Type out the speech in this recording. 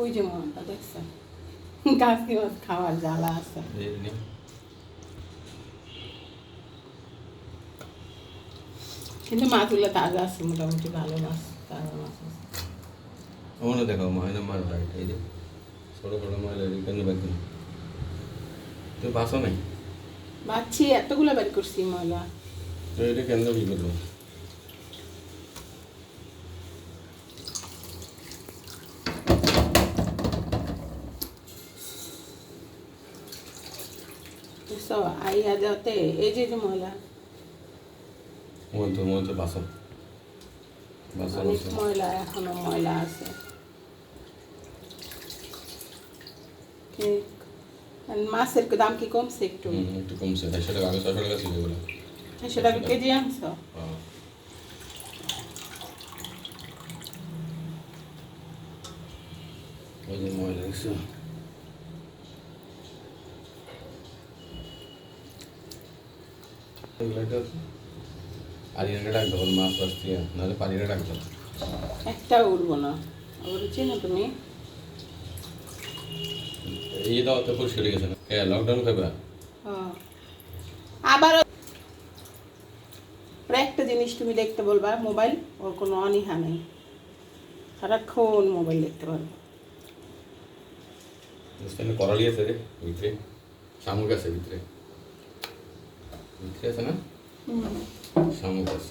ওই যে মনটা দেখছেন? কাকি মাছ খাওয়ার জ্বালা আছে। কিন্তু মাছগুলো তাজা আছে মোটামুটি ভালো মাছ তাজা মাছ আছে। ওখানে দেখো ময়লা মার রাইট এই যে। ছোট ছোট ময়লা কেন বাকি তুমি বাসো নাই? বাচ্ছি এতগুলো বের করছি ময়লা তো এটা কেন কি করব? বুঝছ আইয়া যাতে এই যে যে ময়লা মন তো মন তো বাসো বাসো অনেক ময়লা এখনও ময়লা আছে মাছের দাম কি কমছে একটু একটু কমছে চারশো টাকা আগে ছশো টাকা ছিল এগুলো ছয়শো টাকা কেজি আনছো ময়লা আরিয়ানকে মাছ দিয়ে নাহলে হবে একটা উঠবো না। আবার চেনো তুমি? এই দাও তো পরিষ্কার গেছে না। হ্যাঁ লকডাউন খাবে। আবার একটা জিনিস তুমি দেখতে বলবা মোবাইল ওর কোনো অনীহা নেই। সারাক্ষণ মোবাইল দেখতে পারব। করালি আছে রে ভিতরে। শামুক আছে ভিতরে। ভিতরে আছে না শামুক আছে